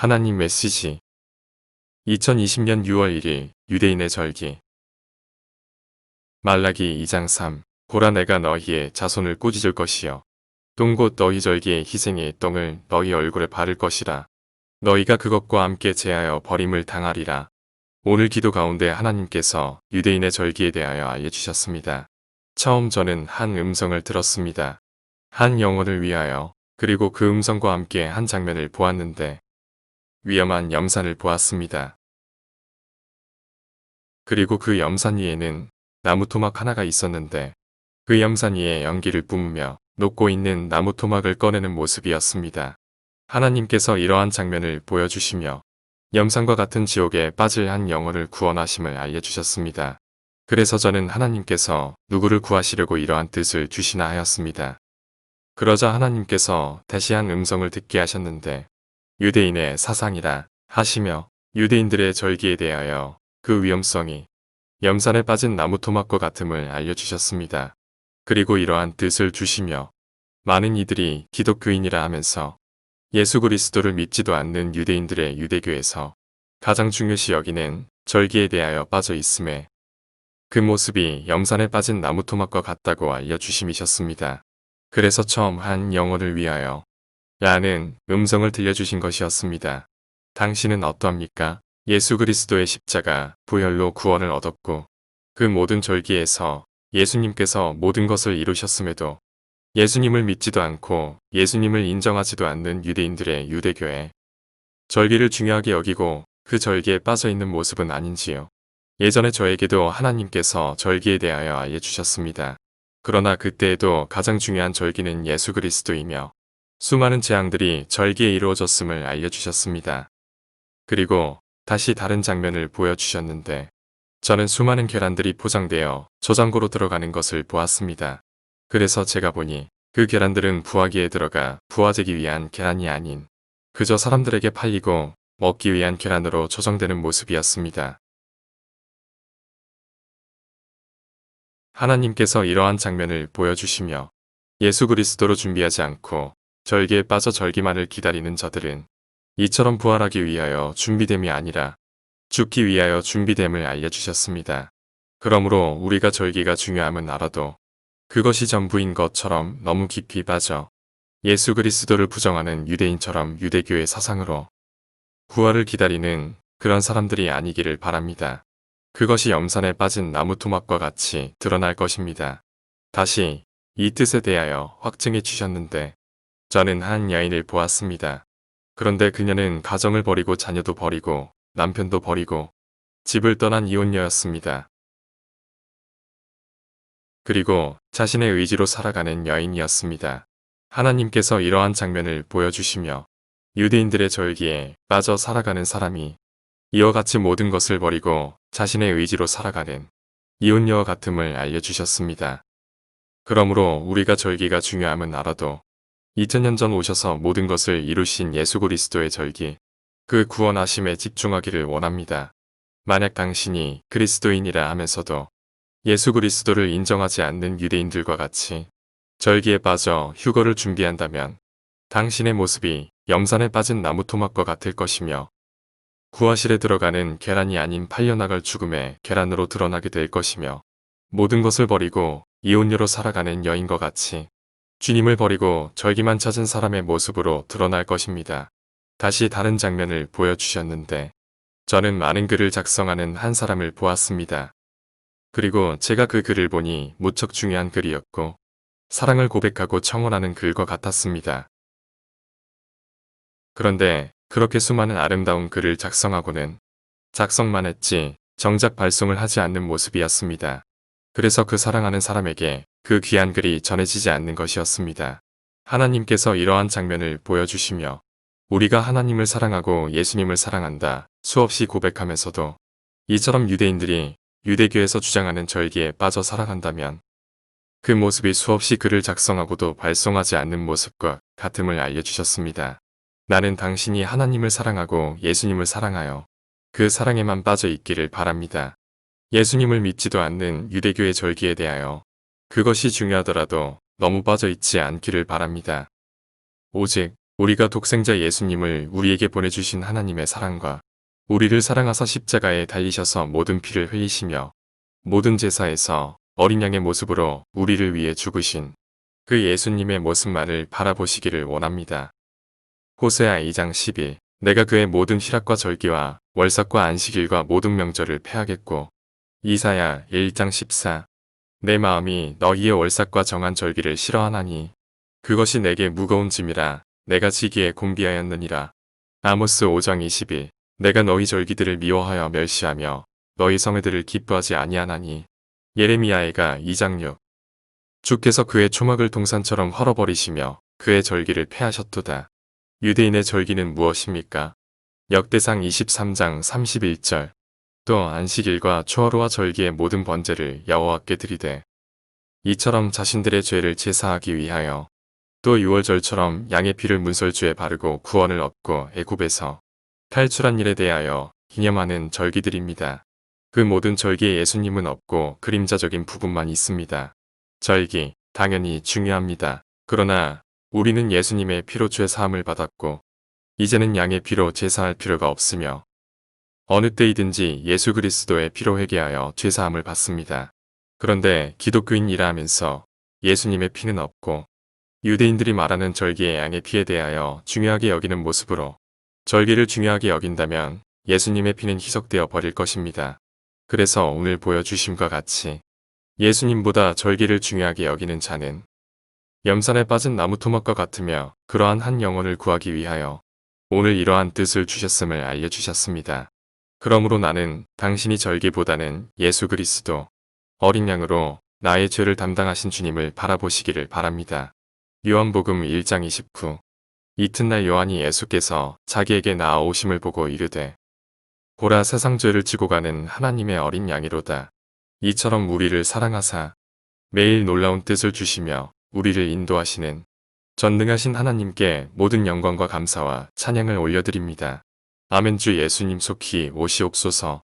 하나님 메시지. 2020년 6월 1일 유대인의 절기. 말라기 2장 3 보라 내가 너희의 자손을 꾸짖을 것이요. 똥곧 너희 절기의 희생의 똥을 너희 얼굴에 바를 것이라. 너희가 그것과 함께 제하여 버림을 당하리라. 오늘 기도 가운데 하나님께서 유대인의 절기에 대하여 알려주셨습니다. 처음 저는 한 음성을 들었습니다. 한 영혼을 위하여 그리고 그 음성과 함께 한 장면을 보았는데 위험한 염산을 보았습니다. 그리고 그 염산 위에는 나무 토막 하나가 있었는데 그 염산 위에 연기를 뿜으며 녹고 있는 나무 토막을 꺼내는 모습이었습니다. 하나님께서 이러한 장면을 보여주시며 염산과 같은 지옥에 빠질 한 영혼을 구원하심을 알려주셨습니다. 그래서 저는 하나님께서 누구를 구하시려고 이러한 뜻을 주시나 하였습니다. 그러자 하나님께서 다시 한 음성을 듣게 하셨는데 유대인의 사상이라 하시며 유대인들의 절기에 대하여 그 위험성이 염산에 빠진 나무 토막과 같음을 알려주셨습니다. 그리고 이러한 뜻을 주시며 많은 이들이 기독교인이라 하면서 예수 그리스도를 믿지도 않는 유대인들의 유대교에서 가장 중요시 여기는 절기에 대하여 빠져 있음에 그 모습이 염산에 빠진 나무 토막과 같다고 알려주심이셨습니다. 그래서 처음 한 영혼을 위하여 라는 음성을 들려주신 것이었습니다. 당신은 어떠합니까? 예수 그리스도의 십자가 부혈로 구원을 얻었고 그 모든 절기에서 예수님께서 모든 것을 이루셨음에도 예수님을 믿지도 않고 예수님을 인정하지도 않는 유대인들의 유대교에 절기를 중요하게 여기고 그 절기에 빠져 있는 모습은 아닌지요. 예전에 저에게도 하나님께서 절기에 대하여 알려주셨습니다. 그러나 그때에도 가장 중요한 절기는 예수 그리스도이며 수많은 재앙들이 절기에 이루어졌음을 알려주셨습니다. 그리고 다시 다른 장면을 보여주셨는데 저는 수많은 계란들이 포장되어 저장고로 들어가는 것을 보았습니다. 그래서 제가 보니 그 계란들은 부화기에 들어가 부화되기 위한 계란이 아닌 그저 사람들에게 팔리고 먹기 위한 계란으로 조정되는 모습이었습니다. 하나님께서 이러한 장면을 보여주시며 예수 그리스도로 준비하지 않고 절기에 빠져 절기만을 기다리는 저들은 이처럼 부활하기 위하여 준비됨이 아니라 죽기 위하여 준비됨을 알려주셨습니다. 그러므로 우리가 절기가 중요함은 알아도 그것이 전부인 것처럼 너무 깊이 빠져 예수 그리스도를 부정하는 유대인처럼 유대교의 사상으로 부활을 기다리는 그런 사람들이 아니기를 바랍니다. 그것이 염산에 빠진 나무 토막과 같이 드러날 것입니다. 다시 이 뜻에 대하여 확증해 주셨는데 저는 한 여인을 보았습니다. 그런데 그녀는 가정을 버리고 자녀도 버리고 남편도 버리고 집을 떠난 이혼녀였습니다. 그리고 자신의 의지로 살아가는 여인이었습니다. 하나님께서 이러한 장면을 보여주시며 유대인들의 절기에 빠져 살아가는 사람이 이와 같이 모든 것을 버리고 자신의 의지로 살아가는 이혼녀와 같음을 알려주셨습니다. 그러므로 우리가 절기가 중요함은 알아도 2000년 전 오셔서 모든 것을 이루신 예수 그리스도의 절기, 그 구원하심에 집중하기를 원합니다. 만약 당신이 그리스도인이라 하면서도 예수 그리스도를 인정하지 않는 유대인들과 같이 절기에 빠져 휴거를 준비한다면 당신의 모습이 염산에 빠진 나무 토막과 같을 것이며 구화실에 들어가는 계란이 아닌 팔려나갈 죽음의 계란으로 드러나게 될 것이며 모든 것을 버리고 이혼녀로 살아가는 여인과 같이 주님을 버리고 절기만 찾은 사람의 모습으로 드러날 것입니다. 다시 다른 장면을 보여주셨는데 저는 많은 글을 작성하는 한 사람을 보았습니다. 그리고 제가 그 글을 보니 무척 중요한 글이었고 사랑을 고백하고 청원하는 글과 같았습니다. 그런데 그렇게 수많은 아름다운 글을 작성하고는 작성만 했지 정작 발송을 하지 않는 모습이었습니다. 그래서 그 사랑하는 사람에게 그 귀한 글이 전해지지 않는 것이었습니다. 하나님께서 이러한 장면을 보여주시며 우리가 하나님을 사랑하고 예수님을 사랑한다 수없이 고백하면서도 이처럼 유대인들이 유대교에서 주장하는 절기에 빠져 살아간다면 그 모습이 수없이 글을 작성하고도 발송하지 않는 모습과 같음을 알려주셨습니다. 나는 당신이 하나님을 사랑하고 예수님을 사랑하여 그 사랑에만 빠져 있기를 바랍니다. 예수님을 믿지도 않는 유대교의 절기에 대하여 그것이 중요하더라도 너무 빠져 있지 않기를 바랍니다. 오직 우리가 독생자 예수님을 우리에게 보내주신 하나님의 사랑과 우리를 사랑하사 십자가에 달리셔서 모든 피를 흘리시며 모든 제사에서 어린 양의 모습으로 우리를 위해 죽으신 그 예수님의 모습만을 바라보시기를 원합니다. 호세아 2장 10일 내가 그의 모든 희락과 절기와 월삭과 안식일과 모든 명절을 패하겠고 이사야 1장 14 내 마음이 너희의 월삭과 정한 절기를 싫어하나니 그것이 내게 무거운 짐이라 내가 지기에 공비하였느니라. 아모스 5장 20일 내가 너희 절기들을 미워하여 멸시하며 너희 성회들을 기뻐하지 아니하나니 예레미야애가 2장 6 주께서 그의 초막을 동산처럼 헐어버리시며 그의 절기를 폐하셨도다. 유대인의 절기는 무엇입니까? 역대상 23장 31절 또 안식일과 초하루와 절기의 모든 번제를 여호와께 드리되 이처럼 자신들의 죄를 제사하기 위하여 또 유월절처럼 양의 피를 문설주에 바르고 구원을 얻고 애굽에서 탈출한 일에 대하여 기념하는 절기들입니다. 그 모든 절기에 예수님은 없고 그림자적인 부분만 있습니다. 절기, 당연히 중요합니다. 그러나 우리는 예수님의 피로 죄 사함을 받았고 이제는 양의 피로 제사할 필요가 없으며 어느 때이든지 예수 그리스도의 피로 회개하여 죄 사함을 받습니다. 그런데 기독교인이라 하면서 예수님의 피는 없고 유대인들이 말하는 절기의 양의 피에 대하여 중요하게 여기는 모습으로 절기를 중요하게 여긴다면 예수님의 피는 희석되어 버릴 것입니다. 그래서 오늘 보여주심과 같이 예수님보다 절기를 중요하게 여기는 자는 염산에 빠진 나무 토막과 같으며 그러한 한 영혼을 구하기 위하여 오늘 이러한 뜻을 주셨음을 알려주셨습니다. 그러므로 나는 당신이 절기보다는 예수 그리스도 어린 양으로 나의 죄를 담당하신 주님을 바라보시기를 바랍니다. 요한복음 1장 29 이튿날 요한이 예수께서 자기에게 나아오심을 보고 이르되 보라 세상 죄를 지고 가는 하나님의 어린 양이로다. 이처럼 우리를 사랑하사 매일 놀라운 뜻을 주시며 우리를 인도하시는 전능하신 하나님께 모든 영광과 감사와 찬양을 올려드립니다. 아멘 주 예수님 속히 오시옵소서